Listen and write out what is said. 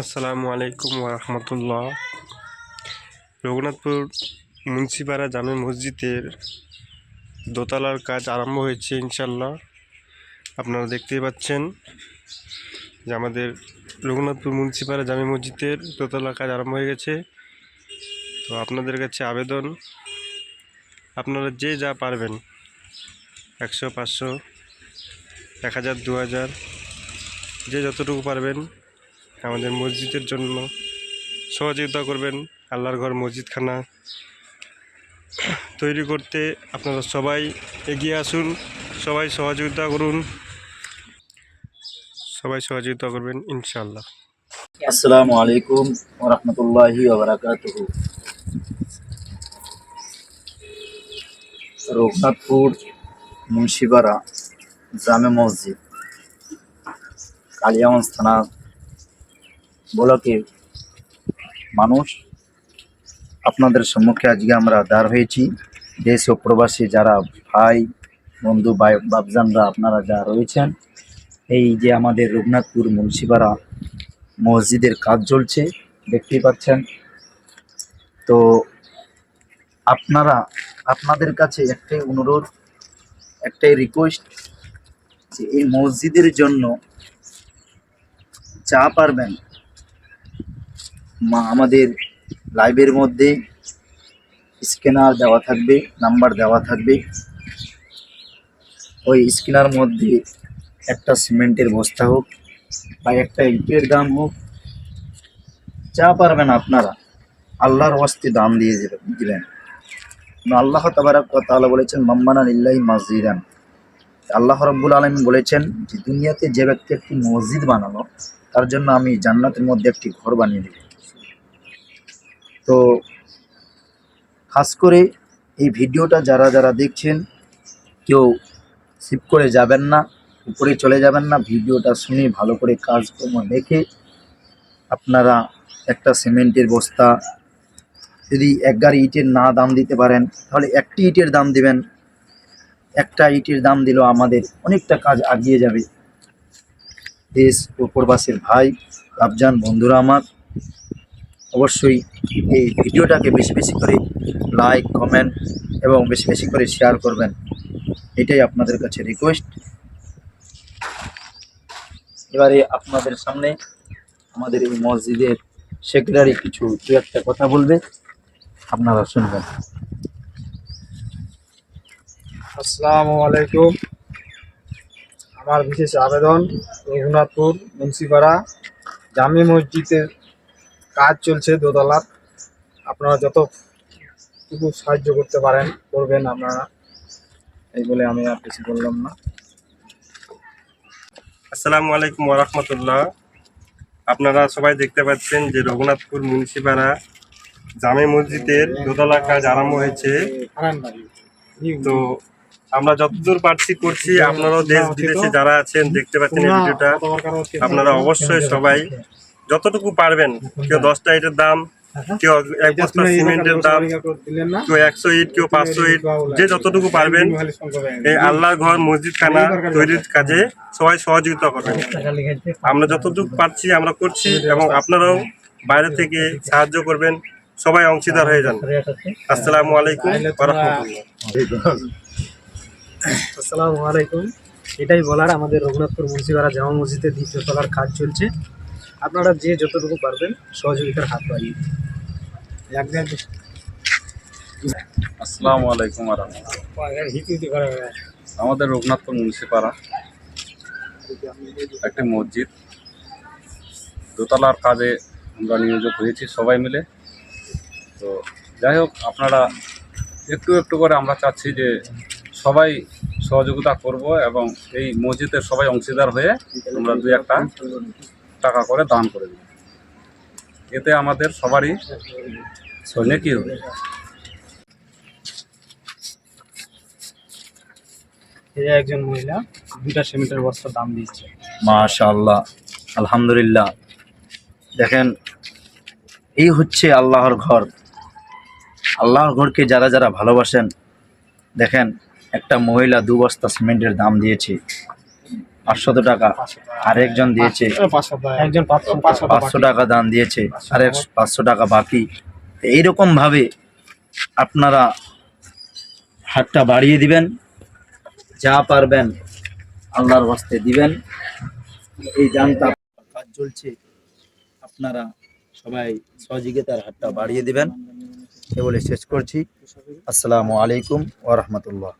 আসসালামু আলাইকুম রহমতুল্লাহ। রঘুনাথপুর মুন্সিপাড়া জামে মসজিদের দোতলার কাজ আরম্ভ হয়েছে ইনশাল্লাহ আপনারা দেখতেই পাচ্ছেন যে আমাদের রঘুনাথপুর মুন্সিপাড়া জামে মসজিদের দোতলার কাজ আরম্ভ হয়ে গেছে। তো আপনাদের কাছে আবেদন, আপনারা যে যা পারবেন, একশো, পাঁচশো, এক হাজার, দু হাজার, যে যতটুকু পারবেন আমাদের মসজিদের জন্য সহযোগিতা করবেন, আল্লাহর ঘর মসজিদখানা তৈরি করতে আপনারা সবাই এগিয়ে আসুন, সবাই সহযোগিতা করুন, সবাই সহযোগিতা করবেন ইনশাল্লাহ আসসালামু আলাইকুম ওরহমতুল্লাহি ওবরাকাতুহ রঘুনাথপুর মুন্সিপাড়া জামে মসজিদ, কালিয়াগঞ্জ থানা ব্লকে মানুষ, আপনাদের সম্মুখে আজকে আমরা দাঁড় হয়েছি। দেশ ও প্রবাসী যারা ভাই, বন্ধু, ভাই বাবজানরা আপনারা যা রয়েছেন, এই যে আমাদের রঘুনাথপুর মুন্সিপাড়া মসজিদের কাজ চলছে, দেখতেই পাচ্ছেন। তো আপনারা, আপনাদের কাছে একটাই অনুরোধ, একটাই রিকোয়েস্ট যে এই মসজিদের জন্য যা পারবেন আমাদের লাইভের মধ্যে স্ক্যানার দেওয়া থাকবে নাম্বার দেওয়া থাকবে। ওই স্ক্যানার মধ্যে একটা সিমেন্টের বস্তা হোক বা একটা ইটের দাম হোক, যা পারবেন আপনারা আল্লাহর ওয়াস্তে দাম দিয়ে দিলেন আল্লাহ তাবারাক তাআলা বলেছেন, মাম্মানা লিল্লাহি মসজিদান আল্লাহ রাব্বুল আলম বলেছেন যে, দুনিয়াতে যে ব্যক্তি একটি মসজিদ বানালো, তার জন্য আমি জান্নাতের মধ্যে একটি ঘর বানিয়ে দেব। তো খাস করে এই ভিডিওটা যারা যারা দেখছেন, কেউ সিপ করে যাবেন না, উপরে চলে যাবেন না, ভিডিওটা শুনে ভালো করে কাজকর্ম দেখে আপনারা একটা সিমেন্টের বস্তা, যদি এক গাড়ি ইটের না দাম দিতে পারেন, তাহলে একটি ইটের দাম দিবেন। একটা ইটের দাম দিলেও আমাদের অনেকটা কাজ আগিয়ে যাবে। দেশ ও প্রবাসীর ভাই রাবজান বন্ধুরা আমার অবশ্যই এই ভিডিওটাকে বেশি বেশি করে লাইক কমেন্ট এবং বেশি বেশি করে শেয়ার করবেন। এটাই আপনাদের কাছে রিকোয়েস্ট এবারে আপনাদের সামনে আমাদের এই মসজিদের সেক্রেটারি কিছু দু একটা কথা বলবে। আপনারা শুনবেন। আসসালামু আলাইকুম। আমার বিশেষ আবেদন রঘুনাথপুর, মুন্সিপাড়া জামি মসজিদের কাজ চলছে দোতলার। আপনারা যতটুকু সাহায্য করতে পারেন, করবেন আপনারা। এই বলে আমি আর কিছু বললাম না। আসসালামু আলাইকুম রহমতুল্লাহ। আপনারা সবাই দেখতে পাচ্ছেন যে রঘুনাথপুর মুন্সিপাড়া জামে মসজিদের দোতলা কাজ আরম্ভ হয়েছে। তো আমরা যতদূর পারছি করছি, আপনারাও দেশ বিদেশে যারা আছেন, দেখতে পাচ্ছেন এই ভিডিওটা। আপনারা অবশ্যই সবাই যতটুকু পারবেন কেউ দশটা ইটের দাম কেউ এক বস্তা সিমেন্টের দাম কেউ একশো ইট কেউ পাঁচশো ইট যে যতটুকু পারবেন এই আল্লাহর ঘর মসজিদ খানা তৈরির কাজে সবাই সহযোগিতা করবেন আমরা যতটুকু পারছি আমরা করছি এবং আপনারাও বাইরে থেকে সাহায্য করবেন। সবাই অংশীদার হয়ে যান। আসসালামু আলাইকুম আসসালামু আলাইকুম। এটাই বলার আমাদের রঘুনাথপুর মুন্সিপাড়া জামা মসজিদের দ্বিতীয় তলার কাজ চলছে। আপনারা যে যতটুকু পারবেন সহযোগিতার হাত বাড়িয়ে আসসালামু আলাইকুম। আমাদের রঘুনাথপুর মুন্সিপাড়া একটি মসজিদ। দোতলার কাজে আমরা নিয়োজিত হয়েছি সবাই মিলে। তো যাই হোক, আপনারা একটু একটু করে আমরা চাচ্ছি যে সবাই সহযোগিতা করব এবং এই মসজিদের সবাই অংশীদার হয়ে আমরা দুই একটা টাকা করে দান করে দেব এতে আমাদের সবারই নেকি হবে? এই যে একজন মহিলা দুইটা সিমেন্টের বস্তার দাম দিচ্ছে মাশাআল্লাহ আলহামদুলিল্লাহ। দেখেন এই হচ্ছে আল্লাহর ঘর। আল্লাহর ঘরকে যারা যারা ভালোবাসেন দেখেন একটা মহিলা দু বস্তা সিমেন্টের দাম দিয়েছে। পাঁচশত টাকা। আরেকজন দিয়েছে। একজন পাঁচশো টাকা দান দিয়েছে। আরেক পাঁচশো টাকা বাকি। এইরকম ভাবে আপনারা হাতটা বাড়িয়ে দিবেন। যা পারবেন আল্লাহর হস্তে দিবেন। এই দানটা কাজ চলছে। আপনারা সবাই সহযোগিতার হাতটা বাড়িয়ে দিবেন। এ বলে শেষ করছি। আসসালামু আলাইকুম ওয়া রাহমাতুল্লাহ।